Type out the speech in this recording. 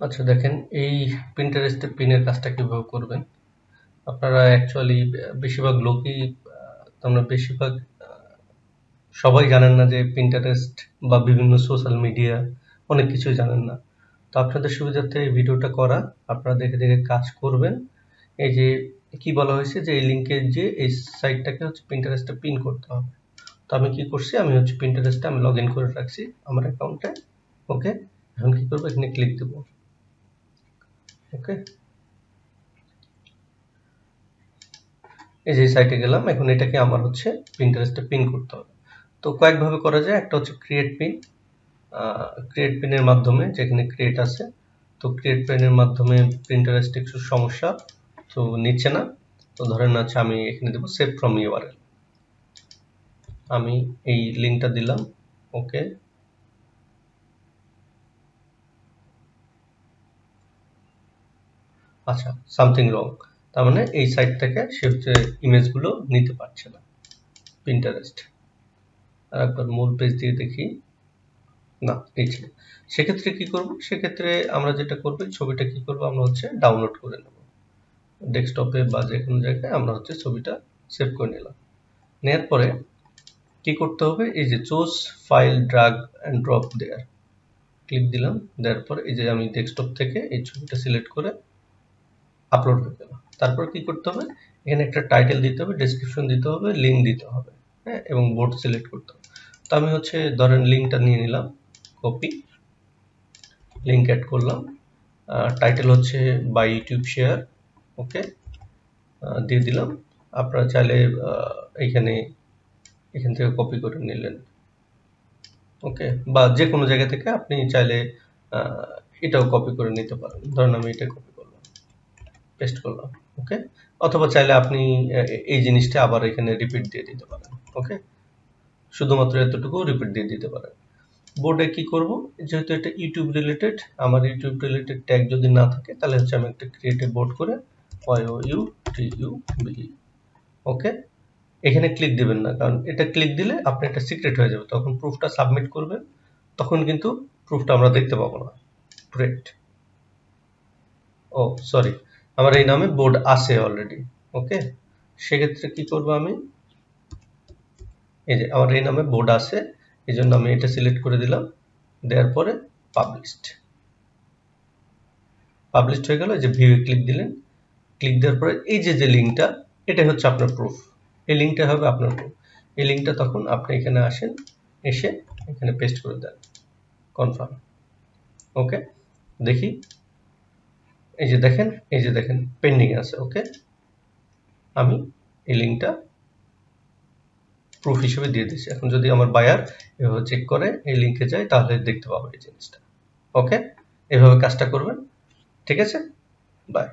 আচ্ছা দেখেন এই প্রিন্টারেস্টে পিনের কাজটা কীভাবে করবেন? আপনারা অ্যাকচুয়ালি বেশিরভাগ লোকই আমরা বেশিরভাগ সবাই জানেন না যে প্রিন্টারেস্ট বা বিভিন্ন সোশ্যাল মিডিয়া অনেক কিছুই জানেন না। তো আপনাদের সুবিধার্থে এই ভিডিওটা করা, আপনারা দেখে দেখে কাজ করবেন। এই যে, কি বলা হয়েছে যে এই লিঙ্কে যে এই সাইটটাকে হচ্ছে প্রিন্টারেস্টে পিন করতে হবে। তো আমি কি করছি? আমি হচ্ছে প্রিন্টারেস্টে আমি লগ ইন করে রাখছি আমার অ্যাকাউন্টে ওকে এখন কি করব? এখানে ক্লিক দেবো। ওকে এই যে সাইটে গেলাম, এখন এটাকে আমার হচ্ছে প্রিন্টারেস্টে পিন করতে হবে। তো কয়েকভাবে করা যায়, একটা হচ্ছে ক্রিয়েট পিন ক্রিয়েট পিনের মাধ্যমে যেখানে ক্রিয়েট আছে, তো ক্রিয়েট পিনের মাধ্যমে প্রিন্টারেস্ট একটু সমস্যা তো নিচ্ছে না। তো ধরেন আছে আমি এখানে দেবো সেভ ফ্রম ইউআরএল আমি এই লিঙ্কটা দিলাম ওকে আচ্ছা সামথিং রং তার মানে এই সাইট থেকে সে হচ্ছে ইমেজগুলো নিতে পারছে না পিন্টারেস্ট আর একবার মূল পেজ দিয়ে দেখি। না, এই ছিল। সেক্ষেত্রে কি করব? সেক্ষেত্রে আমরা যেটা করব ছবিটা কি করব? আমরা হচ্ছে ডাউনলোড করে নেব। ডেস্কটপে বা যে কোনো জায়গায় আমরা হচ্ছে ছবিটা সেভ করে নিলাম। নেওয়ার পরে কি করতে হবে? এই যে choose file drag and drop there click দিলাম। দেওয়ার পর এই যে আমি ডেস্কটপ থেকে এই ছবিটা সিলেক্ট করে আপলোড হয়ে গেল তারপর কি করতে হবে? এখানে একটা টাইটেল দিতে হবে ডেসক্রিপশন দিতে হবে লিঙ্ক দিতে হবে হ্যাঁ? এবং বোর্ড সিলেক্ট করতে হবে। তো আমি হচ্ছে ধরেন লিঙ্কটা নিয়ে নিলাম কপি লিঙ্ক অ্যাড করলাম। টাইটেল হচ্ছে বাই ইউটিউব শেয়ার ওকে দিয়ে দিলাম। আপনারা চাইলে এইখানে, এখান থেকে কপি করে নিলেন ওকে বা যে কোনো জায়গা থেকে আপনি চাইলে এটাও কপি করে নিতে পারেন। ধরেন আমি এটা কপি পেস্ট করলাম ওকে অথবা চাইলে আপনি এই জিনিসটা আবার এখানে রিপিট দিয়ে দিতে পারেন ওকে শুধুমাত্র এতটুকু রিপিট দিয়ে দিতে পারেন। বোর্ডে কি করব? যেহেতু এটা ইউটিউব রিলেটেড আমার ইউটিউব রিলেটেড ট্যাগ যদি না থাকে, তাহলে হচ্ছে আমি একটা ক্রিয়েটিভ বোর্ড করে Y O U T U B okay এখানে ক্লিক দিবেন না, কারণ এটা ক্লিক দিলে আপনি একটা সিক্রেট হয়ে যাবে, তখন প্রুফটা সাবমিট করবেন, তখন কিন্তু প্রুফটা আমরা দেখতে পাবো না। গ্রেট ও সরি আমার এই নামে বোর্ড আছে অলরেডি ওকে সেক্ষেত্রে কি করব আমি? এই যে আমার এই নামে বোর্ড আছে, এই জন্য আমি এটা সিলেক্ট করে দিলাম, দেওয়ার পরে পাবলিশড পাবলিশড হয়ে গেল যে ভিউ ক্লিক দিলেন ক্লিক দেওয়ার পরে এই যে যে লিঙ্কটা এটাই হচ্ছে আপনার প্রুফ এই লিঙ্কটা হবে আপনার প্রুফ এই লিঙ্কটা তখন আপনি এখানে আসেন, এসে এখানে পেস্ট করে দেন কনফার্ম ওকে দেখি। এই যে দেখেন, এই যে দেখেন পেন্ডিং আছে ওকে আমি এই লিঙ্কটা প্রুফ হিসেবে দিয়ে দিচ্ছি এখন যদি আমার বায়ার এভাবে চেক করে, এই লিঙ্কে যায়, তাহলে দেখতে পাবো এই জিনিসটা ওকে এভাবে কাজটা করবেন, ঠিক আছে? বাই